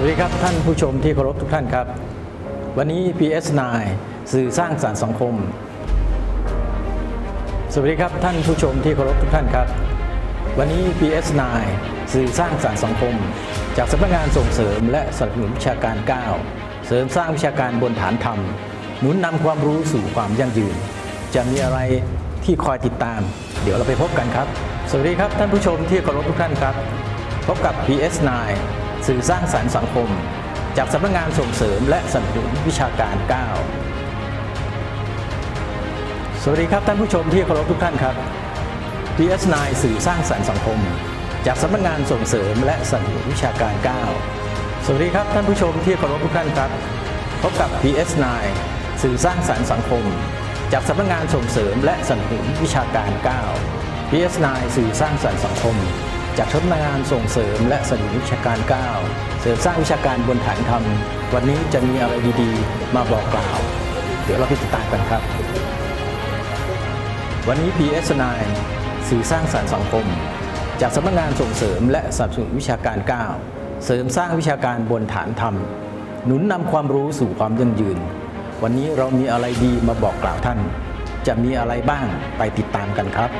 วัสดีครับท่านผู้ชมที่เคารพทุกท่านครับ วันนี้ PS9 สื่อสร้างสารรค์สังคม สวัสดีครับท่านผู้ชมที่เคารพทุกท่านครับ วันนี้ PS9 สื่อสร้างสารรค์สังคม จากสำนักงานส่งเสริมและสนับสนุนวิชาการ 9 เสริมสร้างวิชาการบนฐานธรรมหนุนนำความรู้สู่ความยั่งยืน จะมีอะไรที่คอยติดตาม เดี๋ยวเราไปพบกันครับ สวัสดีครับท่านผู้ชมที่เคารพทุกท่านครับ พบกับ PS9 สื่อสร้างสารรค์สังคม จากสำนักงานส่งเสริมและสนับสนุนวิชาการ 9 สวัสดีครับท่านผู้ชมที่เคารพทุกท่านครับ PS9 สื่อสร้างสรรค์สังคม จากสำนักงานส่งเสริมและสนับสนุนวิชาการ 9 สวัสดีครับท่านผู้ชมที่เคารพทุกท่านครับ พบกับ PS9 สื่อสร้างสรรค์สังคม จากสำนักงานส่งเสริมและสนับสนุนวิชาการ 9 PS9 สื่อสร้างสรรค์สังคม จากสำนักงานส่งเสริม และสนับสนุนวิชาการ9เสริมสร้างวิชาการบนฐานธรรม วันนี้จะมีอะไรดีๆ มาบอกกล่าว เดี๋ยวเราไปติดตามกันครับ วันนี้ PS9 สื่อสร้างสารรค์สังคม จากสำนักงานส่งเสริม และสนับสนุนวิชาการ 9 เสริมสร้างวิชาการบนฐานธรรม หนุนนำความรู้สู่ความยั่งยืน วันนี้เรามีอะไรดีมาบอกกล่าวท่าน จะมีอะไรบ้างไปติดตามกันครับ